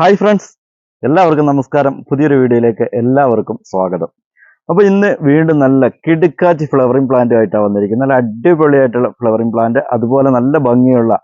Hi friends എല്ലാവർക്കും നമസ്കാരം. പുതിയൊരു വീഡിയോയിലേക്ക് എല്ലാവർക്കും സ്വാഗതം. അപ്പോൾ ഇന്ന് വീണ്ടും നല്ല കിടുക്കാച്ചി ഫ്ലവറിംഗ് പ്ലാന്റ് ആയിട്ടാണ് വന്നിരിക്കുന്നത്. നല്ല അടിപൊളിയായിട്ടുള്ള ഫ്ലവറിംഗ് പ്ലാന്റ് അതുപോലെ നല്ല ഭംഗിയുള്ള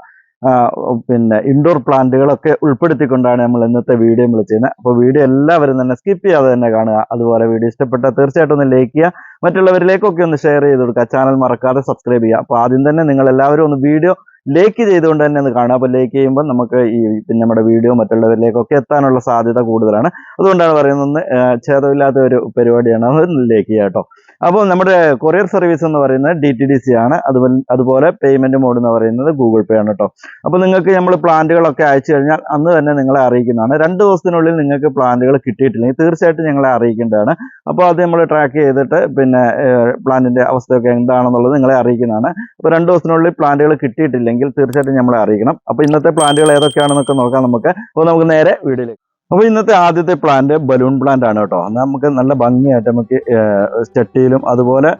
പിന്നെ ഇൻഡോർ പ്ലാന്റുകളൊക്കെ ഉൾപ്പെടുത്തിക്കൊണ്ടാണ് നമ്മൾ ഇന്നത്തെ വീഡിയോ നമ്മൾ ചെയ്യുന്നത്. അപ്പോൾ വീഡിയോ എല്ലാവരും തന്നെ സ്കിപ്പ് ചെയ്യാതെ തന്നെ കാണുക. അതുപോലെ വീഡിയോ ഇഷ്ടപ്പെട്ടാൽ തീർച്ചയായിട്ടും ഒന്ന് ലൈക്ക് ചെയ്യുക. മറ്റുള്ളവരിലേക്കൊക്കെ ഒന്ന് ഷെയർ ചെയ്ത് കൊടുക്കുക. ചാനൽ മറക്കാതെ സബ്സ്ക്രൈബ് ചെയ്യുക. അപ്പോൾ ആദ്യം തന്നെ നിങ്ങൾ എല്ലാവരും ഒന്ന് വീഡിയോ ലൈക്ക് ചെയ്തുകൊണ്ട് തന്നെ ഒന്ന് കാണുക അപ്പോൾ ലേക്ക് ചെയ്യുമ്പോൾ നമുക്ക് ഈ പിന്നെ നമ്മുടെ വീഡിയോ മറ്റുള്ളവരിലേക്കൊക്കെ എത്താനുള്ള സാധ്യത കൂടുതലാണ്. അതുകൊണ്ടാണ് പറയുന്നത് ഛേദമില്ലാത്ത ഒരു പരിപാടിയാണ്. അത് ലേക്ക് ചെയ്യാം കേട്ടോ. അപ്പോൾ നമ്മുടെ കൊറിയർ സർവീസ് എന്ന് പറയുന്നത് ഡി ടി ഡി സി ആണ്. അതുപോലെ അതുപോലെ പേയ്മെന്റ് മോഡ് എന്ന് പറയുന്നത് ഗൂഗിൾ പേ ആണ് കേട്ടോ അപ്പോൾ നിങ്ങൾക്ക് നമ്മൾ പ്ലാന്റുകളൊക്കെ അയച്ചു കഴിഞ്ഞാൽ അന്ന് തന്നെ നിങ്ങളെ അറിയിക്കുന്നതാണ്. രണ്ട് ദിവസത്തിനുള്ളിൽ നിങ്ങൾക്ക് പ്ലാന്റുകൾ കിട്ടിയിട്ടില്ലെങ്കിൽ തീർച്ചയായിട്ടും ഞങ്ങളെ അറിയിക്കേണ്ടതാണ്. അപ്പോൾ അത് നമ്മൾ ട്രാക്ക് ചെയ്തിട്ട് പിന്നെ പ്ലാന്റിന്റെ അവസ്ഥയൊക്കെ എന്താണെന്നുള്ളത് നിങ്ങളെ അറിയിക്കുന്നതാണ്. അപ്പോൾ രണ്ട് ദിവസത്തിനുള്ളിൽ പ്ലാന്റുകൾ കിട്ടിയിട്ടില്ലെങ്കിൽ തീർച്ചയായിട്ടും നമ്മളെ അറിയിക്കണം. അപ്പോൾ ഇന്നത്തെ പ്ലാന്റുകൾ ഏതൊക്കെയാണെന്നൊക്കെ നോക്കാം നമുക്ക്. അപ്പോൾ നമുക്ക് നേരെ വീഡിയോയിലേക്ക് അപ്പോൾ ഇന്നത്തെ ആദ്യത്തെ പ്ലാന്റ് ബലൂൺ പ്ലാന്റ് ആണ് കേട്ടോ. നമുക്ക് നല്ല ഭംഗിയായിട്ട് നമുക്ക് സ്റ്റട്ടിയിലും അതുപോലെ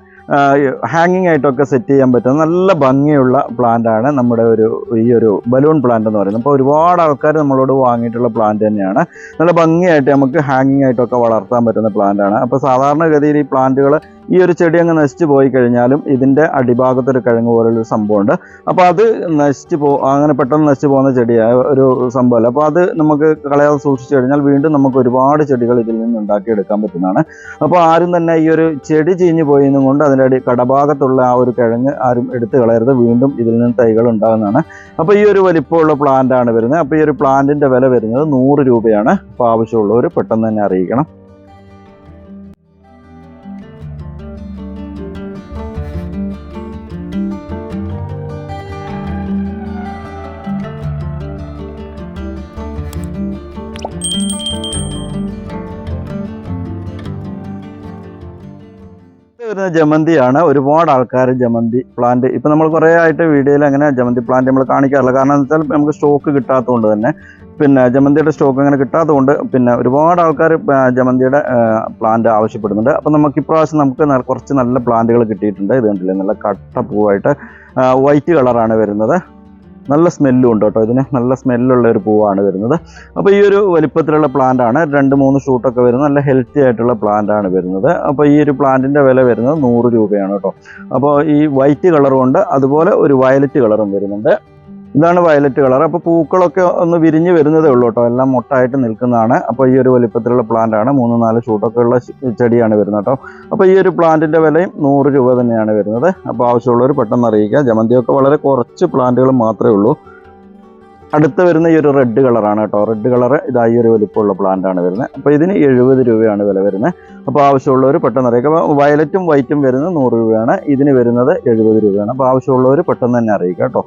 ഹാങ്ങിങ് ആയിട്ടൊക്കെ സെറ്റ് ചെയ്യാൻ പറ്റുന്ന നല്ല ഭംഗിയുള്ള പ്ലാന്റ് ആണ് നമ്മുടെ ഒരു ഈ ഒരു ബലൂൺ പ്ലാന്റ് എന്ന് പറയുന്നത്. അപ്പോൾ ഒരുപാട് ആൾക്കാർ നമ്മളോട് വാങ്ങിയിട്ടുള്ള പ്ലാന്റ് തന്നെയാണ്. നല്ല ഭംഗിയായിട്ട് നമുക്ക് ഹാങ്ങിങ് ആയിട്ടൊക്കെ വളർത്താൻ പറ്റുന്ന പ്ലാന്റ് ആണ്. അപ്പോൾ സാധാരണഗതിയിൽ ഈ പ്ലാന്റുകൾ ഈ ഒരു ചെടി അങ്ങ് നശിച്ചു പോയി കഴിഞ്ഞാലും ഇതിന്റെ അടിഭാഗത്തൊരു കിഴങ്ങ് പോലുള്ള ഒരു സംഭവമുണ്ട്. അപ്പോൾ അത് നശിച്ചു പോ അങ്ങനെ പെട്ടെന്ന് നശിച്ചു പോകുന്ന ചെടിയായ ഒരു സംഭവമല്ല. അപ്പോൾ അത് നമുക്ക് കളയാതെ സൂക്ഷിച്ചു കഴിഞ്ഞാൽ വീണ്ടും നമുക്ക് ഒരുപാട് ചെടികൾ ഇതിൽ നിന്ന് ഉണ്ടാക്കിയെടുക്കാൻ പറ്റുന്നതാണ്. അപ്പോൾ ആരും തന്നെ ഈ ഒരു ചെടി ചീഞ്ഞു പോയതും കൊണ്ട് അതിന്റെ അടി കടഭാഗത്തുള്ള ആ ഒരു കിഴങ്ങ് ആരും എടുത്തു കളയരുത്. വീണ്ടും ഇതിൽ നിന്ന് തൈകൾ ഉണ്ടാകുന്നതാണ്. അപ്പോൾ ഈ ഒരു വലിപ്പമുള്ള പ്ലാന്റ് ആണ് വരുന്നത്. അപ്പോൾ ഈ ഒരു പ്ലാന്റിന്റെ വില വരുന്നത് നൂറ് രൂപയാണ്. അപ്പോൾ ആവശ്യമുള്ളവർ പെട്ടെന്ന് തന്നെ അറിയിക്കണം. ജമന്തിയാണ്. ഒരുപാട് ആൾക്കാർ ജമന്തി പ്ലാന്റ് ഇപ്പം നമ്മൾ കുറേ ആയിട്ട് വീഡിയോയിൽ അങ്ങനെ ജമന്തി പ്ലാന്റ് നമ്മൾ കാണിക്കാറില്ല കാരണം എന്ന് വെച്ചാൽ നമുക്ക് സ്റ്റോക്ക് കിട്ടാത്തതുകൊണ്ട് തന്നെ. പിന്നെ ജമന്തിയുടെ സ്റ്റോക്ക് അങ്ങനെ കിട്ടാത്തതുകൊണ്ട് പിന്നെ ഒരുപാട് ആൾക്കാർ ജമന്തിയുടെ പ്ലാന്റ് ആവശ്യപ്പെടുന്നുണ്ട്. അപ്പം നമുക്ക് ഇപ്രാവശ്യം നമുക്ക് കുറച്ച് നല്ല പ്ലാന്റുകൾ കിട്ടിയിട്ടുണ്ട്. ഇത് കണ്ടില്ലേ? നല്ല കട്ട പൂവായിട്ട് വൈറ്റ് കളറാണ് വരുന്നത്. നല്ല സ്മെല്ലും ഉണ്ട് കേട്ടോ. ഇതിന് നല്ല സ്മെല്ലുള്ള ഒരു പൂവാണ് വരുന്നത്. അപ്പോൾ ഈ ഒരു വലിപ്പത്തിലുള്ള പ്ലാന്റ് ആണ്. രണ്ട് മൂന്ന് ഷൂട്ടൊക്കെ വരുന്നത് നല്ല ഹെൽത്തി ആയിട്ടുള്ള പ്ലാന്റ് ആണ് വരുന്നത്. അപ്പോൾ ഈ ഒരു പ്ലാന്റിന്റെ വില വരുന്നത് നൂറ് രൂപയാണ് കേട്ടോ. അപ്പോൾ ഈ വൈറ്റ് കളറും ഉണ്ട് അതുപോലെ ഒരു വയലറ്റ് കളറും വരുന്നുണ്ട്. ഇതാണ് വയലറ്റ് കളർ. അപ്പോൾ പൂക്കളൊക്കെ ഒന്ന് വിരിഞ്ഞ് വരുന്നതേ ഉള്ളൂ കേട്ടോ. എല്ലാം മുട്ടായിട്ട് നിൽക്കുന്നതാണ്. അപ്പോൾ ഈ ഒരു വലിപ്പത്തിലുള്ള പ്ലാന്റ് ആണ്. മൂന്ന് നാല് ഷൂട്ടൊക്കെ ഉള്ള ചെടിയാണ് വരുന്നത് കേട്ടോ. അപ്പോൾ ഈ ഒരു പ്ലാന്റിന്റെ വിലയും നൂറ് രൂപ തന്നെയാണ് വരുന്നത്. അപ്പോൾ ആവശ്യമുള്ളവർ പെട്ടെന്ന് അറിയിക്കുക ജമന്തിയൊക്കെ വളരെ കുറച്ച് പ്ലാന്റുകൾ മാത്രമേ ഉള്ളൂ. അടുത്ത് വരുന്ന ഈ ഒരു റെഡ് കളറാണ് കേട്ടോ. റെഡ് കളർ ഇതാ ഈ ഒരു വലിപ്പമുള്ള പ്ലാന്റാണ് വരുന്നത്. അപ്പോൾ ഇതിന് എഴുപത് രൂപയാണ് വില വരുന്നത്. അപ്പോൾ ആവശ്യമുള്ളവർ പെട്ടെന്ന് അറിയിക്കുക അപ്പോൾ വയലറ്റും വൈറ്റും വരുന്നത് നൂറ് രൂപയാണ്. ഇതിന് വരുന്നത് എഴുപത് രൂപയാണ്. അപ്പോൾ ആവശ്യമുള്ളവർ പെട്ടെന്ന് തന്നെ അറിയിക്കുക കേട്ടോ.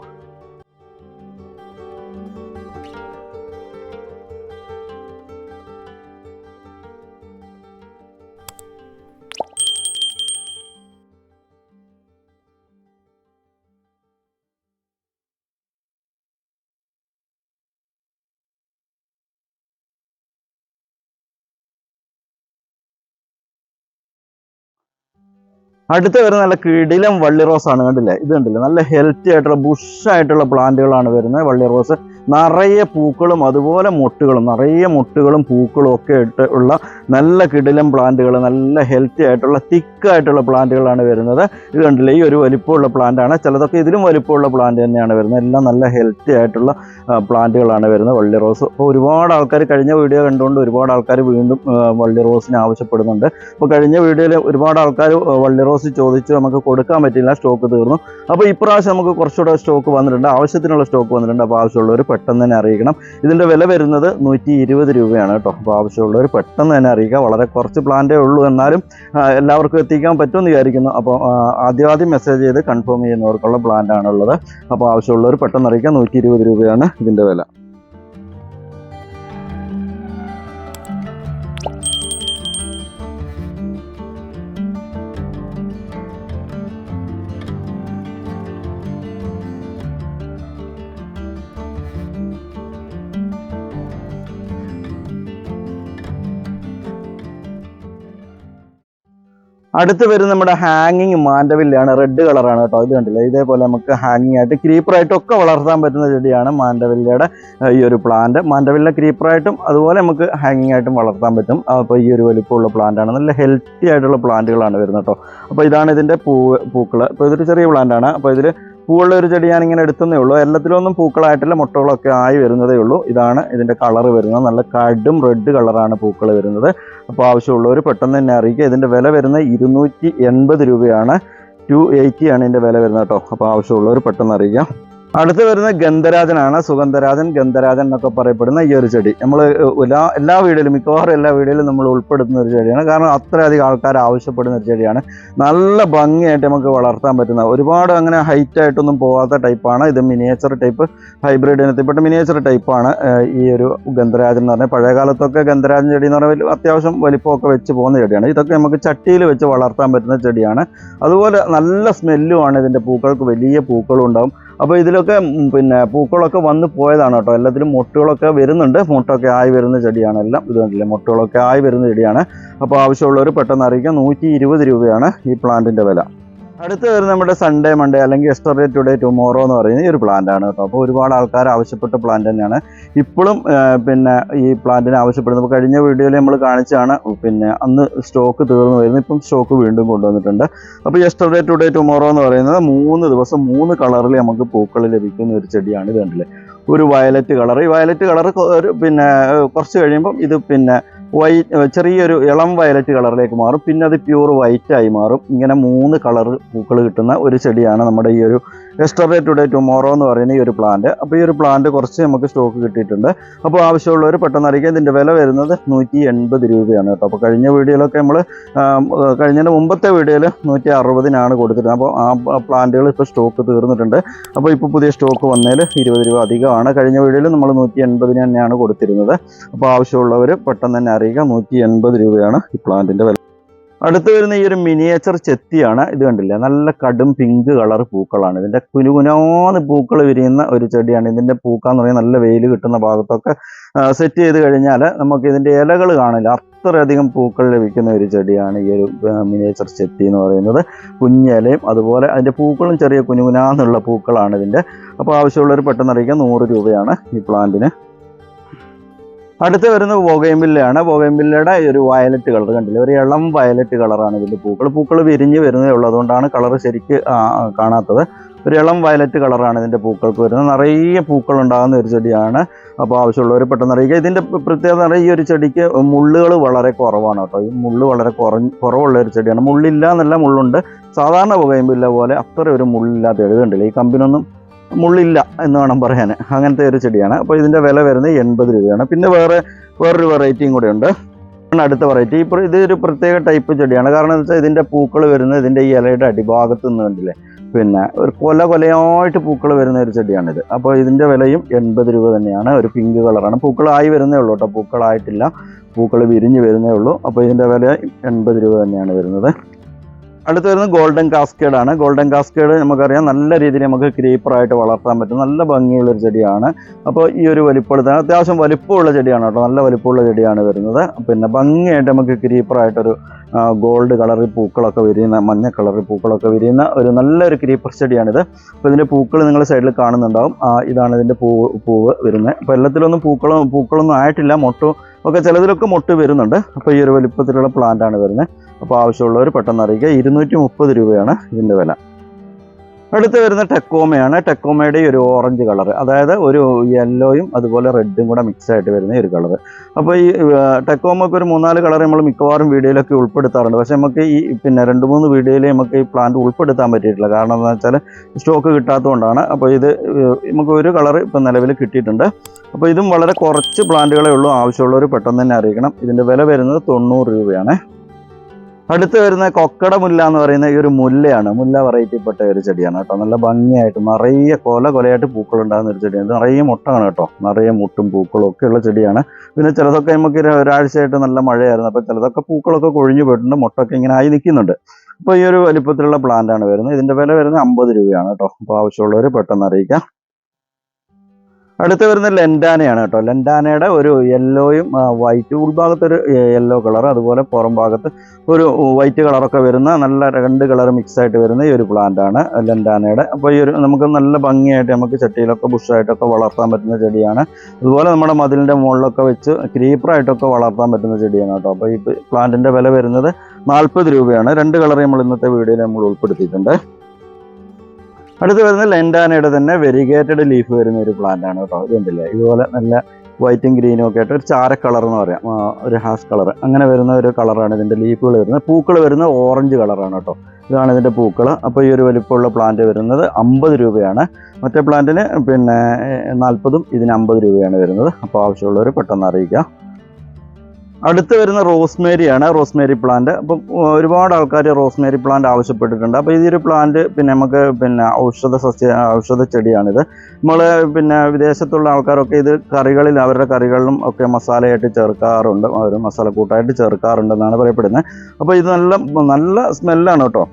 അടുത്ത് വരുന്ന നല്ല കിടിലം വള്ളി റോസ് ആണ് കണ്ടില്ലേ? ഇത് കണ്ടില്ലേ? നല്ല ഹെൽത്തി ആയിട്ടുള്ള ബുഷ് ആയിട്ടുള്ള പ്ലാന്റുകളാണ് വരുന്നത് വള്ളി റോസ്. നിറയെ പൂക്കളും അതുപോലെ മൊട്ടുകളും നിറയെ മൊട്ടുകളും പൂക്കളും ഒക്കെ ഇട്ട് ഉള്ള നല്ല കിടിലം പ്ലാന്റുകൾ നല്ല ഹെൽത്തി ആയിട്ടുള്ള തിക്കായിട്ടുള്ള പ്ലാന്റുകളാണ് വരുന്നത്. ഇത് കണ്ടില്ലേ ഈ ഒരു വലിപ്പമുള്ള പ്ലാന്റാണ് ചിലതൊക്കെ ഇതിലും വലിപ്പമുള്ള പ്ലാന്റ് തന്നെയാണ് വരുന്നത്. എല്ലാം നല്ല ഹെൽത്തി ആയിട്ടുള്ള പ്ലാന്റുകളാണ് വരുന്നത് വള്ളി റോസ്. അപ്പോൾ ഒരുപാട് ആൾക്കാർ കഴിഞ്ഞ വീഡിയോ കണ്ടുകൊണ്ട് ഒരുപാട് ആൾക്കാർ വീണ്ടും വള്ളി റോസിനെ ആവശ്യപ്പെടുന്നുണ്ട്. അപ്പോൾ കഴിഞ്ഞ വീഡിയോയിൽ ഒരുപാട് ആൾക്കാർ വള്ളി റോസ് ചോദിച്ചു നമുക്ക് കൊടുക്കാൻ പറ്റില്ല സ്റ്റോക്ക് തീർന്നു. അപ്പോൾ ഇപ്രാവശ്യം നമുക്ക് കുറച്ചുകൂടെ സ്റ്റോക്ക് വന്നിട്ടുണ്ട്. ആവശ്യത്തിനുള്ള സ്റ്റോക്ക് വന്നിട്ടുണ്ട്. അപ്പോൾ ആവശ്യമുള്ളവർ പെട്ടെന്ന് തന്നെ അറിയിക്കണം. ഇതിന്റെ വില വരുന്നത് നൂറ്റി ഇരുപത് രൂപയാണ് കേട്ടോ. അപ്പോൾ ആവശ്യമുള്ളവർ പെട്ടെന്ന് തന്നെ അറിയിക്കുക. വളരെ കുറച്ച് പ്ലാന്റേ ഉള്ളൂ എന്നാലും എല്ലാവർക്കും എത്തിക്കാൻ പറ്റുമെന്ന് വിചാരിക്കുന്നു. അപ്പോൾ ആ, ആദ്യം ആദ്യം മെസ്സേജ് ചെയ്ത് കൺഫേം ചെയ്യുന്നവർക്കുള്ള പ്ലാന്റ് ആണുള്ളത്. അപ്പോൾ ആവശ്യമുള്ളവർ പെട്ടെന്ന് അറിയിക്കുക. നൂറ്റി രൂപയാണ് ഇതിന്റെ വില. അടുത്ത് വരുന്ന നമ്മുടെ ഹാങ്ങിങ് മാൻഡവില്ലാണ് റെഡ് കളറാണ് കേട്ടോ. ഇത് കണ്ടില്ല? ഇതേപോലെ നമുക്ക് ഹാങ്ങിങ് ആയിട്ട് ക്രീപ്പറായിട്ടും ഒക്കെ വളർത്താൻ പറ്റുന്ന ചെടിയാണ് മാൻഡവില്ലയുടെ ഈ ഒരു പ്ലാന്റ് മാൻഡവില്ല ക്രീപ്പറായിട്ടും അതുപോലെ നമുക്ക് ഹാങ്ങിങ് ആയിട്ടും വളർത്താൻ പറ്റും. അപ്പോൾ ഈ ഒരു വലിപ്പമുള്ള പ്ലാന്റ് ആണ്. നല്ല ഹെൽത്തി ആയിട്ടുള്ള പ്ലാന്റുകളാണ് വരുന്നത് കേട്ടോ. അപ്പോൾ ഇതാണ് ഇതിന്റെ പൂ പൂക്കൾ അപ്പോൾ ഇതൊരു ചെറിയ പ്ലാന്റ് ആണ്. അപ്പോൾ ഇതിൽ പൂവുള്ള ഒരു ചെടി ഞാനിങ്ങനെ എടുത്തതേ ഉള്ളൂ. എല്ലാത്തിലൊന്നും പൂക്കളായിട്ടില്ല മുട്ടകളൊക്കെ ആയി വരുന്നതേ ഉള്ളൂ. ഇതാണ് ഇതിന്റെ കളർ വരുന്നത്. നല്ല കടും റെഡ് കളറാണ് പൂക്കൾ വരുന്നത്. അപ്പോൾ ആവശ്യമുള്ളവർ പെട്ടെന്ന് തന്നെ അറിയിക്കുക. ഇതിന്റെ വില വരുന്നത് ഇരുന്നൂറ്റി രൂപയാണ്. ടു എയ്റ്റിയാണ് ഇതിന്റെ വില വരുന്നത് കേട്ടോ. അപ്പോൾ ആവശ്യമുള്ളവർ പെട്ടെന്ന് അറിയിക്കാം. അടുത്ത് വരുന്ന ഗന്ധരാജനാണ് സുഗന്ധരാജൻ. ഗന്ധരാജൻ എന്നൊക്കെ പറയപ്പെടുന്ന ഈ ഒരു ചെടി. നമ്മൾ എല്ലാ എല്ലാ വീഡിയോയിലും മിക്കവാറും എല്ലാ വീഡിയോയിലും നമ്മൾ ഉൾപ്പെടുത്തുന്ന ഒരു ചെടിയാണ്. കാരണം അത്രയധികം ആൾക്കാർ ആവശ്യപ്പെടുന്ന ഒരു ചെടിയാണ്. നല്ല ഭംഗിയായിട്ട് നമുക്ക് വളർത്താൻ പറ്റുന്ന ഒരുപാട് അങ്ങനെ ഹൈറ്റ് ആയിട്ടൊന്നും പോകാത്ത ടൈപ്പാണ് ഇത് മിനിയേച്ചർ ടൈപ്പ് ഹൈബ്രിഡ് ഇനത്തിൽപ്പെട്ട മിനിയേച്ചർ ടൈപ്പാണ് ഈ ഒരു ഗന്ധരാജൻ എന്ന് പറഞ്ഞാൽ പഴയ കാലത്തൊക്കെ ഗന്ധരാജൻ ചെടി എന്ന് പറഞ്ഞാൽ അത്യാവശ്യം വലിപ്പമൊക്കെ വെച്ച് പോകുന്ന ചെടിയാണ്. ഇതൊക്കെ നമുക്ക് ചട്ടിയിൽ വെച്ച് വളർത്താൻ പറ്റുന്ന ചെടിയാണ്. അതുപോലെ നല്ല സ്മെല്ലുമാണ് ഇതിന്റെ പൂക്കൾക്ക്. വലിയ പൂക്കളും ഉണ്ടാവും. അപ്പോൾ ഇതിലൊക്കെ പിന്നെ പൂക്കളൊക്കെ വന്ന് പോയതാണ് കേട്ടോ. എല്ലാത്തിലും മുട്ടുകളൊക്കെ വരുന്നുണ്ട്. മുട്ടൊക്കെ ആയി വരുന്ന ചെടിയാണ് എല്ലാം. ഇത് കണ്ടില്ലേ? മുട്ടുകളൊക്കെ ആയി വരുന്ന ചെടിയാണ്. അപ്പോൾ ആവശ്യമുള്ളവർ പെട്ടെന്ന് അറിയിക്കാം. നൂറ്റി രൂപയാണ് ഈ പ്ലാന്റിന്റെ വില. അടുത്ത് വരുന്നത് നമ്മുടെ സൺഡേ മൺഡേ അല്ലെങ്കിൽ എസ്റ്റർഡേ ടുഡേ ടുമോറോ എന്ന് പറയുന്ന ഈ ഒരു പ്ലാന്റ് ആണ് കേട്ടോ. അപ്പോൾ ഒരുപാട് ആൾക്കാർ ആവശ്യപ്പെട്ട പ്ലാന്റ് തന്നെയാണ്. ഇപ്പോഴും പിന്നെ ഈ പ്ലാന്റിനെ ആവശ്യപ്പെടുന്നത്. അപ്പോൾ കഴിഞ്ഞ വീഡിയോയിൽ നമ്മൾ കാണിച്ചാണ് പിന്നെ അന്ന് സ്റ്റോക്ക് തീർന്നു വരുന്നത് ഇപ്പം സ്റ്റോക്ക് വീണ്ടും കൊണ്ടുവന്നിട്ടുണ്ട്. അപ്പോൾ എസ്റ്റർഡേ ടുഡേ ടുമോറോ എന്ന് പറയുന്നത് മൂന്ന് ദിവസം മൂന്ന് കളറിൽ നമുക്ക് പൂക്കൾ ലഭിക്കുന്ന ഒരു ചെടിയാണ് ഇത് കണ്ടില്ലേ? ഒരു വയലറ്റ് കളർ ഈ വയലറ്റ് കളർ പിന്നെ കുറച്ച് കഴിയുമ്പം ഇത് പിന്നെ വൈറ്റ് ചെറിയൊരു ഇളം വയലറ്റ് കളറിലേക്ക് മാറും. പിന്നെ അത് പ്യൂർ വൈറ്റ് ആയി മാറും. ഇങ്ങനെ മൂന്ന് കളർ പൂക്കൾ കിട്ടുന്ന ഒരു ചെടിയാണ് നമ്മുടെ ഈ ഒരു എസ്റ്റർഡേ ടുഡേ ടുമോറോ എന്ന് പറയുന്ന ഈ ഒരു പ്ലാന്റ് അപ്പോൾ ഈ ഒരു പ്ലാന്റ് കുറച്ച് നമുക്ക് സ്റ്റോക്ക് കിട്ടിയിട്ടുണ്ട്. അപ്പോൾ ആവശ്യമുള്ളവർ പെട്ടെന്ന് അറിയിക്കുക ഇതിന്റെ വില വരുന്നത് നൂറ്റി എൺപത് രൂപയാണ് കേട്ടോ. അപ്പോൾ കഴിഞ്ഞ വീഡിയോയിലൊക്കെ നമ്മൾ കഴിഞ്ഞതിന്റെ മുമ്പത്തെ വീഡിയോയിൽ നൂറ്റി അറുപതിനാണ് കൊടുത്തിരുന്നത്. അപ്പോൾ ആ പ്ലാന്റുകൾ ഇപ്പോൾ സ്റ്റോക്ക് തീർന്നിട്ടുണ്ട്. അപ്പോൾ ഇപ്പോൾ പുതിയ സ്റ്റോക്ക് വന്നതിൽ ഇരുപത് രൂപ അധികമാണ്. കഴിഞ്ഞ വീഡിയോയിൽ നമ്മൾ നൂറ്റി എൺപതിന് തന്നെയാണ് കൊടുത്തിരുന്നത്. അപ്പോൾ ആവശ്യമുള്ളവർ പെട്ടെന്ന് തന്നെ അറിയിക്കുക നൂറ്റി എൺപത് രൂപയാണ് ഈ പ്ലാന്റിന്റെ വില. അടുത്ത് വരുന്ന ഈ ഒരു മിനിയേച്ചർ ചെത്തിയാണ് ഇത് കണ്ടില്ല? നല്ല കടും പിങ്ക് കളർ പൂക്കളാണ്. ഇതിന്റെ കുനുകുനാന്ന് പൂക്കൾ വിരിയുന്ന ഒരു ചെടിയാണ്. ഇതിന്റെ പൂക്കാന്ന് പറയുന്നത് നല്ല വെയിൽ കിട്ടുന്ന ഭാഗത്തൊക്കെ സെറ്റ് ചെയ്ത് കഴിഞ്ഞാൽ നമുക്ക് ഇതിന്റെ ഇലകൾ കാണില്ല അത്രയധികം പൂക്കൾ ലഭിക്കുന്ന ഒരു ചെടിയാണ് ഈ ഒരു മിനിയേച്ചർ ചെത്തി എന്ന് പറയുന്നത്. കുഞ്ഞിലയും അതുപോലെ അതിന്റെ പൂക്കളും ചെറിയ കുനുകുനാന്നുള്ള പൂക്കളാണ് ഇതിന്റെ. അപ്പോൾ ആവശ്യമുള്ളവർ പെട്ടെന്ന് അറിയിക്കുക നൂറ് രൂപയാണ് ഈ പ്ലാന്റിന് അടുത്ത് വരുന്നത് ബോഗൈൻവില്ലയാണ് ബോഗൈൻവില്ലയുടെ ഒരു വയലറ്റ് കളർ കണ്ടില്ലേ? ഒരു ഇളം വയലറ്റ് കളറാണ് ഇതിന്റെ പൂക്കൾ. പൂക്കൾ വിരിഞ്ഞ് വരുന്നേ ഉള്ളൂ. അതുകൊണ്ടാണ് കളർ ശരിക്ക് കാണാത്തത്. ഒരു ഇളം വയലറ്റ് കളറാണ് ഇതിന്റെ പൂക്കൾക്ക് വരുന്നത്. നിറയെ പൂക്കൾ ഉണ്ടാകുന്ന ഒരു ചെടിയാണ്. അപ്പോൾ ആവശ്യമുള്ളവർ പെട്ടെന്ന് അറിയുക ഇതിന്റെ പ്രത്യേകത എന്ന് പറഞ്ഞാൽ ഈ ഒരു ചെടിക്ക് മുള്ളുകൾ വളരെ കുറവാണ് കേട്ടോ. ഈ മുള്ള് വളരെ കുറഞ്ഞ് കുറവുള്ള ഒരു ചെടിയാണ്. മുള്ളില്ല എന്നല്ല മുള്ളുണ്ട്. സാധാരണ പുകയുമ്പില്ല പോലെ അത്ര ഒരു മുള്ളില്ലാത്ത എഴുതുണ്ടല്ലോ ഈ കമ്പിനൊന്നും മുള്ളില്ല എന്ന് വേണം പറയാൻ. അങ്ങനത്തെ ഒരു ചെടിയാണ്. അപ്പോൾ ഇതിന്റെ വില വരുന്നത് എൺപത് രൂപയാണ്. പിന്നെ വേറെ വേറൊരു വെറൈറ്റിയും കൂടെ ഉണ്ട്. അടുത്ത വെറൈറ്റി. ഇപ്പോൾ ഇതൊരു പ്രത്യേക ടൈപ്പ് ചെടിയാണ്. കാരണം എന്ന് വെച്ചാൽ ഇതിന്റെ പൂക്കൾ വരുന്നത് ഇതിന്റെ ഈ ഇലയുടെ അടിഭാഗത്ത് നിന്ന് കണ്ടില്ലേ? പിന്നെ ഒരു കൊല കൊലയായിട്ട് പൂക്കൾ വരുന്ന ഒരു ചെടിയാണിത്. അപ്പോൾ ഇതിന്റെ വിലയും എൺപത് രൂപ തന്നെയാണ്. ഒരു പിങ്ക് കളറാണ്. പൂക്കളായി വരുന്നേ ഉള്ളൂ കേട്ടോ. പൂക്കളായിട്ടില്ല. പൂക്കൾ വിരിഞ്ഞ് വരുന്നേ ഉള്ളൂ. അപ്പോൾ ഇതിന്റെ വില എൺപത് രൂപ തന്നെയാണ് വരുന്നത്. അടുത്ത് വരുന്നത് ഗോൾഡൻ കാസ്കേഡ് ആണ്. ഗോൾഡൻ കാസ്കേഡ് നമുക്കറിയാം നല്ല രീതിയിൽ നമുക്ക് ക്രീപ്പറായിട്ട് വളർത്താൻ പറ്റും. നല്ല ഭംഗിയുള്ളൊരു ചെടിയാണ്. അപ്പോൾ ഈ ഒരു വലിപ്പമുള്ള അത്യാവശ്യം വലിപ്പമുള്ള ചെടിയാണ് കേട്ടോ. നല്ല വലിപ്പമുള്ള ചെടിയാണ് വരുന്നത്. പിന്നെ ഭംഗിയായിട്ട് നമുക്ക് ക്രീപ്പറായിട്ടൊരു ഗോൾഡ് കളറിൽ പൂക്കളൊക്കെ വിരിയുന്ന മഞ്ഞ കളറിൽ പൂക്കളൊക്കെ വിരിയുന്ന ഒരു നല്ലൊരു ക്രീപ്പർ ചെടിയാണിത്. അപ്പോൾ ഇതിന്റെ പൂക്കൾ നിങ്ങൾ സൈഡിൽ കാണുന്നുണ്ടാവും. ഇതാണ് ഇതിന്റെ പൂവ് പൂവ് വരുന്നത്. അപ്പോൾ എല്ലാത്തിലൊന്നും പൂക്കളും പൂക്കളൊന്നും ആയിട്ടില്ല. മൊട്ടും ഒക്കെ ചിലതിലൊക്കെ മുട്ട് വരുന്നുണ്ട്. അപ്പോൾ ഈ ഒരു വലിപ്പത്തിലുള്ള പ്ലാന്റ് ആണ് വരുന്നത്. അപ്പോൾ ആവശ്യമുള്ളവർ പെട്ടെന്ന് അറിയിക്കുക. ഇരുന്നൂറ്റി മുപ്പത് രൂപയാണ് ഇതിന്റെ വില. അടുത്ത് വരുന്ന ടെക്കോമയാണ്. ടെക്കോമയുടെ ഒരു ഓറഞ്ച് കളർ അതായത് ഒരു യെല്ലോയും അതുപോലെ റെഡും കൂടെ മിക്സ് ആയിട്ട് വരുന്ന ഒരു കളർ അപ്പോൾ ഈ ടെക്കോമൊക്കെ ഒരു മൂന്നാൽ കളർ നമ്മൾ മിക്കവാറും വീഡിയോയിലൊക്കെ ഉൾപ്പെടുത്താറുണ്ട്. പക്ഷേ നമുക്ക് ഈ പിന്നെ രണ്ട് മൂന്ന് വീഡിയോയിൽ നമുക്ക് ഈ പ്ലാന്റ് ഉൾപ്പെടുത്താൻ പറ്റിയിട്ടില്ല. കാരണം എന്താ വെച്ചാൽ സ്റ്റോക്ക് കിട്ടാത്തതുകൊണ്ടാണ്. അപ്പോൾ ഇത് നമുക്ക് ഒരു കളർ ഇപ്പം നിലവിൽ കിട്ടിയിട്ടുണ്ട്. അപ്പോൾ ഇതും വളരെ കുറച്ച് പ്ലാന്റുകളെ ഉള്ളൂ. ആവശ്യമുള്ളവർ പെട്ടെന്ന് തന്നെ അറിയിക്കണം. ഇതിന്റെ വില വരുന്നത് തൊണ്ണൂറ് രൂപയാണ്. അടുത്ത് വരുന്ന കൊക്കട മുല്ല എന്ന് പറയുന്ന ഈ ഒരു മുല്ലയാണ്. മുല്ല വെറൈറ്റിപ്പെട്ട ഒരു ചെടിയാണ് കേട്ടോ. നല്ല ഭംഗിയായിട്ട് നിറയെ കൊല കൊലയായിട്ട് പൂക്കൾ ഉണ്ടാകുന്ന ഒരു ചെടിയാണ്. നിറയെ മുട്ടാണ് കേട്ടോ. നിറയെ മുട്ടും പൂക്കളും ഒക്കെ ഉള്ള ചെടിയാണ്. പിന്നെ ചിലതൊക്കെ നമുക്ക് ഒരു- ഒരാഴ്ചയായിട്ട് നല്ല മഴയായിരുന്നു. അപ്പോൾ ചിലതൊക്കെ പൂക്കളൊക്കെ കൊഴിഞ്ഞു പോയിട്ടുണ്ട്. മുട്ടൊക്കെ ഇങ്ങനെ ആയി നിൽക്കുന്നുണ്ട്. അപ്പോൾ ഈ ഒരു വലിപ്പത്തിലുള്ള പ്ലാന്റ് ആണ് വരുന്നത്. ഇതിന്റെ വില വരുന്നത് അമ്പത് രൂപയാണ് കേട്ടോ. അപ്പോൾ ആവശ്യമുള്ളവർ പെട്ടെന്ന് അറിയിക്കാം. അടുത്ത് വരുന്ന ലെൻഡാനയാണ് കേട്ടോ. ലെൻഡാനയുടെ ഒരു യെല്ലോയും വൈറ്റ് ഉൾഭാഗത്ത് ഒരു യെല്ലോ കളർ അതുപോലെ പുറം ഭാഗത്ത് ഒരു വൈറ്റ് കളറൊക്കെ വരുന്ന നല്ല രണ്ട് കളർ മിക്സ് ആയിട്ട് വരുന്ന ഈ ഒരു പ്ലാന്റ് ആണ് ലെൻഡാനയുടെ. അപ്പോൾ ഈ ഒരു നമുക്ക് നല്ല ഭംഗിയായിട്ട് നമുക്ക് ചട്ടിയിലൊക്കെ ബുഷായിട്ടൊക്കെ വളർത്താൻ പറ്റുന്ന ചെടിയാണ്. അതുപോലെ നമ്മുടെ മതിലിന്റെ മുകളിലൊക്കെ വെച്ച് ക്രീപ്പറായിട്ടൊക്കെ വളർത്താൻ പറ്റുന്ന ചെടിയാണ് കേട്ടോ. അപ്പോൾ ഈ പ്ലാന്റിന്റെ വില വരുന്നത് നാൽപ്പത് രൂപയാണ്. രണ്ട് കളർ നമ്മൾ ഇന്നത്തെ വീഡിയോയിൽ നമ്മൾ ഉൾപ്പെടുത്തിയിട്ടുണ്ട്. അടുത്ത് വരുന്ന ലെൻഡാനയുടെ തന്നെ വെരിഗേറ്റഡ് ലീഫ് വരുന്ന ഒരു പ്ലാന്റ് ആണ് കേട്ടോ. ഇത് കണ്ടില്ലേ? ഇതുപോലെ നല്ല വൈറ്റും ഗ്രീനും ഒക്കെ ആയിട്ട് ഒരു ചാര കളർ എന്ന് പറയാം. ഒരു ഹാസ് കളർ അങ്ങനെ വരുന്ന ഒരു കളറാണ് ഇതിന്റെ ലീഫുകൾ വരുന്നത്. പൂക്കൾ വരുന്നത് ഓറഞ്ച് കളറാണ് കേട്ടോ. ഇതാണ് ഇതിന്റെ പൂക്കൾ. അപ്പോൾ ഈ ഒരു വലിപ്പമുള്ള പ്ലാന്റ് വരുന്നത് അമ്പത് രൂപയാണ്. മറ്റേ പ്ലാന്റിന് പിന്നെ നാൽപ്പതും ഇതിന് അമ്പത് രൂപയാണ് വരുന്നത്. അപ്പോൾ ആവശ്യമുള്ളവർ പെട്ടെന്ന് അറിയിക്കുക അടുത്ത് വരുന്ന റോസ്മേരിയാണ് റോസ്മേരി പ്ലാന്റ് അപ്പം ഒരുപാട് ആൾക്കാർ റോസ്മേരി പ്ലാന്റ് ആവശ്യപ്പെട്ടിട്ടുണ്ട്. അപ്പോൾ ഇതൊരു പ്ലാന്റ് പിന്നെ നമുക്ക് പിന്നെ ഔഷധ സസ്യ ഔഷധ ചെടിയാണിത്. നമ്മൾ പിന്നെ വിദേശത്തുള്ള ആൾക്കാരൊക്കെ ഇത് കറികളിൽ അവരുടെ കറികളിലും ഒക്കെ മസാലയായിട്ട് ചേർക്കാറുണ്ട്. ഒരു മസാലക്കൂട്ടായിട്ട് ചേർക്കാറുണ്ടെന്നാണ് പറയപ്പെടുന്നത്. അപ്പോൾ ഇത് നല്ല നല്ല സ്മെല്ലാണ് കേട്ടോ.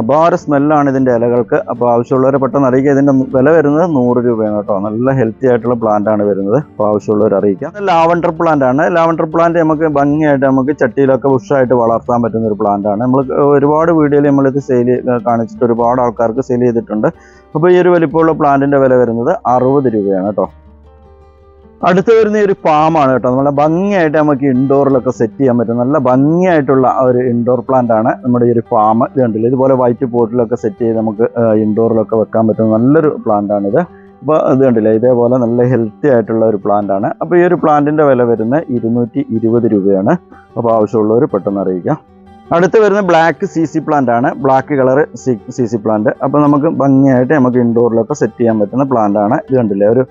അപാര സ്മെല്ലാണ് ഇതിന്റെ ഇലകൾക്ക്. അപ്പോൾ ആവശ്യമുള്ളവരെ പെട്ടെന്ന് അറിയിക്കുക. ഇതിന്റെ വില വരുന്നത് നൂറ് രൂപയാണ് കേട്ടോ. നല്ല ഹെൽത്തി ആയിട്ടുള്ള പ്ലാന്റ് ആണ് വരുന്നത്. അപ്പോൾ ആവശ്യമുള്ളവർ അറിയിക്കാം. ലാവണ്ടർ പ്ലാന്റ് ആണ്. ലാവണ്ടർ പ്ലാന്റ് നമുക്ക് ഭംഗിയായിട്ട് നമുക്ക് ചട്ടിയിലൊക്കെ ഉഷായിട്ട് വളർത്താൻ പറ്റുന്ന ഒരു പ്ലാന്റ് ആണ്. നമ്മൾ ഒരുപാട് വീഡിയോയിൽ നമ്മളിത് സെയിൽ കാണിച്ചിട്ട് ഒരുപാട് ആൾക്കാർക്ക് സെയിൽ ചെയ്തിട്ടുണ്ട്. അപ്പോൾ ഈ ഒരു വലിപ്പമുള്ള പ്ലാന്റിന്റെ വില വരുന്നത് അറുപത് രൂപയാണ് കേട്ടോ. അടുത്ത് വരുന്ന ഒരു പാമാണ് കേട്ടോ. നമ്മളെ ഭംഗിയായിട്ട് നമുക്ക് ഇൻഡോറിലൊക്കെ സെറ്റ് ചെയ്യാൻ പറ്റും. നല്ല ഭംഗിയായിട്ടുള്ള ഒരു ഇൻഡോർ പ്ലാന്റ് ആണ് നമ്മുടെ ഈ ഒരു ഫാം ഇത് കണ്ടില്ല? ഇതുപോലെ വൈറ്റ് പോട്ടിലൊക്കെ സെറ്റ് ചെയ്ത് നമുക്ക് ഇൻഡോറിലൊക്കെ വെക്കാൻ പറ്റുന്ന നല്ലൊരു പ്ലാന്റ് ആണിത്. അപ്പോൾ ഇത് കണ്ടില്ലേ? ഇതേപോലെ നല്ല ഹെൽത്തി ആയിട്ടുള്ള ഒരു പ്ലാന്റ് ആണ്. അപ്പോൾ ഈ ഒരു പ്ലാന്റിന്റെ വില വരുന്നത് ഇരുന്നൂറ്റി രൂപയാണ്. അപ്പോൾ ആവശ്യമുള്ളവർ പെട്ടെന്ന് അറിയിക്കുക അടുത്ത് വരുന്ന ബ്ലാക്ക് സി സി പ്ലാന്റ് ആണ്. Black colour C C plant അപ്പോൾ നമുക്ക് ഭംഗിയായിട്ട് നമുക്ക് ഇൻഡോറിലൊക്കെ സെറ്റ് ചെയ്യാൻ പറ്റുന്ന പ്ലാന്റ് ആണ്. ഇത് കണ്ടില്ലേ? ഒരു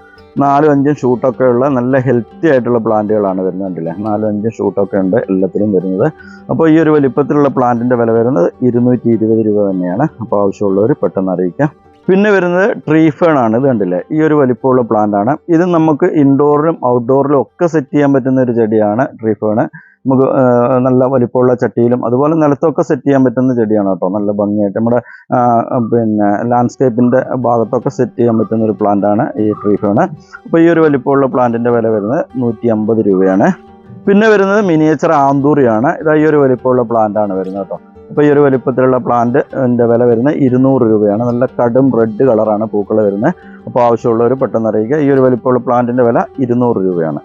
നാലും അഞ്ചും ഷൂട്ടൊക്കെ ഉള്ള നല്ല ഹെൽത്തി ആയിട്ടുള്ള പ്ലാന്റുകളാണ് വരുന്നത് കണ്ടില്ലേ? നാലും അഞ്ചും ഷൂട്ടൊക്കെ ഉണ്ട് എല്ലാത്തിലും വരുന്നത്. അപ്പോൾ ഈ ഒരു വലിപ്പത്തിലുള്ള പ്ലാന്റിന്റെ വില വരുന്നത് ഇരുന്നൂറ്റി ഇരുപത് രൂപ തന്നെയാണ്. അപ്പോൾ ആവശ്യമുള്ളവർ പെട്ടെന്ന് അറിയിക്കാം. പിന്നെ വരുന്നത് ട്രീ ഫേൺ ആണ്. ഇത് കണ്ടില്ലേ? ഈ ഒരു വലിപ്പമുള്ള പ്ലാന്റ് ആണ്. ഇത് നമുക്ക് ഇൻഡോറിലും ഔട്ട്ഡോറിലും ഒക്കെ സെറ്റ് ചെയ്യാൻ പറ്റുന്ന ഒരു ചെടിയാണ് ട്രീ നമുക്ക് നല്ല വലിപ്പമുള്ള ചട്ടിയിലും അതുപോലെ നിലത്തൊക്കെ സെറ്റ് ചെയ്യാൻ പറ്റുന്ന ചെടിയാണ് കേട്ടോ. നല്ല ഭംഗിയായിട്ട് നമ്മുടെ പിന്നെ ലാൻഡ്സ്കേപ്പിന്റെ ഭാഗത്തൊക്കെ സെറ്റ് ചെയ്യാൻ പറ്റുന്ന ഒരു പ്ലാന്റാണ് ഈ ട്രീ ഫേണ് അപ്പോൾ ഈ ഒരു വലിപ്പമുള്ള പ്ലാന്റിന്റെ വില വരുന്നത് നൂറ്റി അമ്പത് രൂപയാണ്. പിന്നെ വരുന്നത് മിനിയേച്ചർ ആന്തൂറിയാണ്. ഇതാ ഈ ഒരു വലിപ്പമുള്ള പ്ലാന്റാണ് വരുന്നത് കേട്ടോ. അപ്പോൾ ഈ ഒരു വലിപ്പത്തിലുള്ള പ്ലാന്റ് എന്റെ വില വരുന്നത് ഇരുന്നൂറ് രൂപയാണ്. നല്ല കടും റെഡ് കളറാണ് പൂക്കൾ വരുന്നത്. അപ്പോൾ ആവശ്യമുള്ളവർ പെട്ടെന്ന് അറിയിക്കുക. ഈ ഒരു വലിപ്പമുള്ള പ്ലാന്റിന്റെ വില ഇരുന്നൂറ് രൂപയാണ്.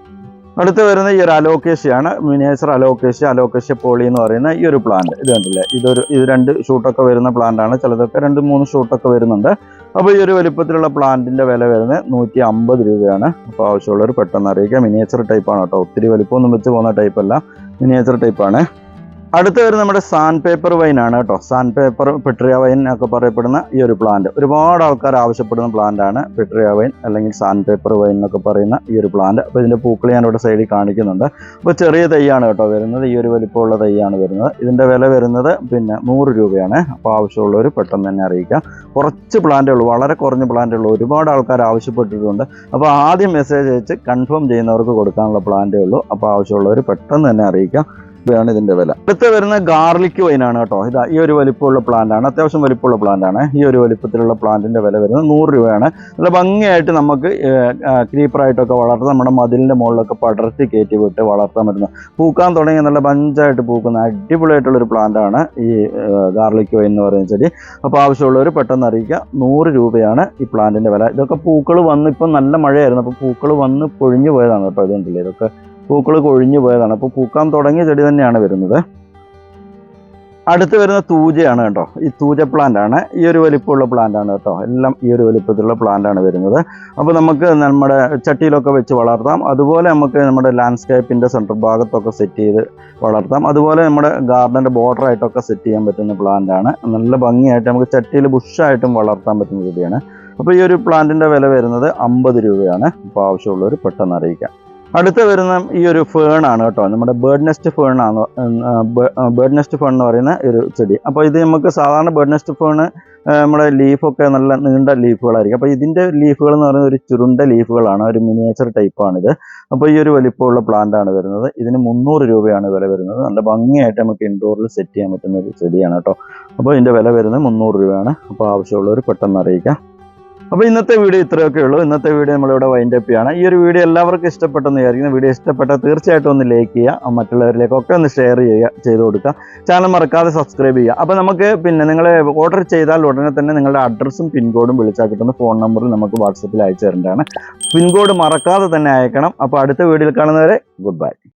അടുത്ത് വരുന്ന ഈ ഒരു അലോക്കേഷ്യയാണ്. മിനിയേച്ചർ അലോക്കേഷ്യ അലോക്കേഷ്യ പോളി എന്ന് പറയുന്ന ഈ ഒരു പ്ലാന്റ് ഇത് കണ്ടില്ലേ? ഇതൊരു ഇത് രണ്ട് ഷൂട്ടൊക്കെ വരുന്ന പ്ലാന്റാണ് ചിലതൊക്കെ രണ്ട് മൂന്ന് ഷൂട്ടൊക്കെ വരുന്നുണ്ട്. അപ്പോൾ ഈ ഒരു വലിപ്പത്തിലുള്ള പ്ലാന്റിന്റെ വില വരുന്നത് നൂറ്റി അമ്പത് രൂപയാണ്. അപ്പോൾ ആവശ്യമുള്ളവർ പെട്ടെന്ന് അറിയിക്കുക മിനിയേച്ചർ ടൈപ്പാണ് കേട്ടോ. ഒത്തിരി വലിപ്പമൊന്നും വെച്ച് പോകുന്ന ടൈപ്പല്ല മിനിയേച്ചർ ടൈപ്പാണ് അടുത്ത വരുന്നത് നമ്മുടെ സാൻ പേപ്പർ വൈൻ ആണ് കേട്ടോ. സാൻ പേപ്പർ പെട്രിയ വൈൻ ഒക്കെ പറയപ്പെടുന്ന ഈ ഒരു പ്ലാന്റ് ഒരുപാട് ആൾക്കാർ ആവശ്യപ്പെടുന്ന പ്ലാന്റ് ആണ് പെട്രിയ വൈൻ അല്ലെങ്കിൽ സാൻ പേപ്പർ വൈൻ എന്നൊക്കെ പറയുന്ന ഈ ഒരു പ്ലാന്റ് അപ്പോൾ ഇതിന്റെ പൂക്കൾ ഞാൻ ഇവിടെ സൈഡിൽ കാണിക്കുന്നുണ്ട്. അപ്പോൾ ചെറിയ തൈയാണ് കേട്ടോ വരുന്നത്. ഈ ഒരു വലിപ്പമുള്ള തൈയാണ് വരുന്നത്. ഇതിന്റെ വില വരുന്നത് പിന്നെ നൂറ് രൂപയാണ്. അപ്പോൾ ആവശ്യമുള്ളവർ പെട്ടെന്ന് തന്നെ അറിയിക്കാം. കുറച്ച് പ്ലാന്റേ ഉള്ളൂ. വളരെ കുറഞ്ഞ പ്ലാന്റേ ഉള്ളൂ. ഒരുപാട് ആൾക്കാർ ആവശ്യപ്പെട്ടിട്ടുണ്ട്. അപ്പോൾ ആദ്യം മെസ്സേജ് അയച്ച് കൺഫേം ചെയ്യുന്നവർക്ക് കൊടുക്കാനുള്ള പ്ലാന്റേ ഉള്ളൂ. അപ്പോൾ ആവശ്യമുള്ളവർ പെട്ടെന്ന് തന്നെ അറിയിക്കുക ഇതാണ് ഇതിന്റെ വില. അടുത്ത് വരുന്ന ഗാർലിക് വൈനാണ് കേട്ടോ. ഇതാ ഈ ഒരു വലിപ്പമുള്ള പ്ലാന്റ് ആണ്. അത്യാവശ്യം വലിപ്പമുള്ള പ്ലാന്റ് ആണ്. ഈ ഒരു വലിപ്പത്തിലുള്ള പ്ലാന്റിന്റെ വില വരുന്നത് നൂറ് രൂപയാണ്. നല്ല ഭംഗിയായിട്ട് നമുക്ക് ക്രീപ്പറായിട്ടൊക്കെ വളർത്താം നമ്മുടെ മതിലിന്റെ മുകളിലൊക്കെ പടർത്തി കയറ്റി വിട്ട് വളർത്താൻ പറ്റുന്ന പൂക്കാൻ തുടങ്ങിയ നല്ല പഞ്ചായിട്ട് പൂക്കുന്ന അടിപൊളിയായിട്ടുള്ള ഒരു പ്ലാന്റ് ആണ് ഈ ഗാർലിക് വൈൻ എന്ന് പറയുന്ന ചെടി. അപ്പോൾ ആവശ്യമുള്ളവർ പെട്ടെന്ന് അറിയിക്കുക നൂറ് രൂപയാണ് ഈ പ്ലാന്റിന്റെ വില. ഇതൊക്കെ പൂക്കൾ വന്ന് ഇപ്പം നല്ല മഴയായിരുന്നു. അപ്പോൾ പൂക്കൾ വന്ന് പൊഴിഞ്ഞു പോയതാണ് കേട്ടോ. ഇതുണ്ടല്ലേ ഇതൊക്കെ പൂക്കൾ കൊഴിഞ്ഞു പോയതാണ്. അപ്പോൾ പൂക്കാൻ തുടങ്ങിയ ചെടി തന്നെയാണ് വരുന്നത്. അടുത്ത് വരുന്ന തൂജയാണ് കേട്ടോ. ഈ തൂജ പ്ലാന്റ് ആണ്. ഈ ഒരു വലിപ്പമുള്ള പ്ലാന്റ് ആണ് കേട്ടോ. എല്ലാം ഈ ഒരു വലിപ്പത്തിലുള്ള പ്ലാന്റ് ആണ് വരുന്നത്. അപ്പോൾ നമുക്ക് നമ്മുടെ ചട്ടിയിലൊക്കെ വെച്ച് വളർത്താം. അതുപോലെ നമുക്ക് നമ്മുടെ ലാൻഡ്സ്കേപ്പിന്റെ സെൻട്രൽ ഭാഗത്തൊക്കെ സെറ്റ് ചെയ്ത് വളർത്താം. അതുപോലെ നമ്മുടെ ഗാർഡന്റെ ബോർഡർ ആയിട്ടൊക്കെ സെറ്റ് ചെയ്യാൻ പറ്റുന്ന പ്ലാന്റ് ആണ്. നല്ല ഭംഗിയായിട്ട് നമുക്ക് ചട്ടിയിൽ ബുഷായിട്ടും വളർത്താൻ പറ്റുന്ന ചെടിയാണ് അപ്പോൾ ഈ ഒരു പ്ലാന്റിന്റെ വില വരുന്നത് അമ്പത് രൂപയാണ്. അപ്പോൾ ആവശ്യമുള്ളവർ പെട്ടെന്ന് അറിയിക്കാം. അടുത്ത് വരുന്ന ഈ ഒരു ഫേൺ ആണ് കേട്ടോ. നമ്മുടെ ബേർഡ് നെസ്റ്റ് ഫേൺ ആണ് ബേർഡ് നെസ്റ്റ് ഫേൺ എന്ന് പറയുന്ന ഒരു ചെടി. അപ്പോൾ ഇത് നമുക്ക് സാധാരണ ബേർഡ് നെസ്റ്റ് ഫേൺ നമ്മുടെ ലീഫൊക്കെ നല്ല നീണ്ട ലീഫുകളായിരിക്കും അപ്പോൾ ഇതിന്റെ ലീഫുകൾ എന്ന് പറയുന്നത് ഒരു ചുരുണ്ട ലീഫുകളാണ് ഒരു മിനിയേച്ചർ ടൈപ്പാണിത് അപ്പോൾ ഈ ഒരു വലിപ്പമുള്ള പ്ലാന്റ് ആണ് വരുന്നത്. ഇതിന് മുന്നൂറ് രൂപയാണ് വില വരുന്നത്. നല്ല ഭംഗിയായിട്ട് നമുക്ക് ഇൻഡോറിൽ സെറ്റ് ചെയ്യാൻ പറ്റുന്ന ഒരു ചെടിയാണ് കേട്ടോ. അപ്പോൾ ഇതിന്റെ വില വരുന്നത് മുന്നൂറ് രൂപയാണ്. അപ്പോൾ ആവശ്യമുള്ളവർ പെട്ടെന്ന് അറിയിക്കാം. അപ്പോൾ ഇന്നത്തെ വീഡിയോ ഇത്രയൊക്കെ ഉള്ളൂ. ഇന്നത്തെ വീഡിയോ നമ്മളിവിടെ വൈൻഡ് അപ്പ് ചെയ്യാണ്. ഈ ഒരു വീഡിയോ എല്ലാവർക്കും ഇഷ്ടപ്പെട്ടെന്ന് വിചാരിക്കുന്നു. വീഡിയോ ഇഷ്ടപ്പെട്ടാൽ തീർച്ചയായിട്ടും ഒന്ന് ലൈക്ക് ചെയ്യുക. മറ്റുള്ളവരിലേക്കൊക്കെ ഒന്ന് ഷെയർ ചെയ്യുക ചെയ്ത് കൊടുക്കുക. ചാനൽ മറക്കാതെ സബ്സ്ക്രൈബ് ചെയ്യുക. അപ്പോൾ നമുക്ക് പിന്നെ നിങ്ങൾ ഓർഡർ ചെയ്താൽ ഉടനെ തന്നെ നിങ്ങളുടെ അഡ്രസ്സും പിൻകോഡും വിളിച്ചാൽ കിട്ടുന്ന ഫോൺ നമ്പറിൽ നമുക്ക് വാട്സപ്പിൽ അയച്ചു തരേണ്ടതാണ്. പിൻകോഡ് മറക്കാതെ തന്നെ അയക്കണം. അപ്പോൾ അടുത്ത വീഡിയോയിൽ കാണുന്നവരെ ഗുഡ് ബൈ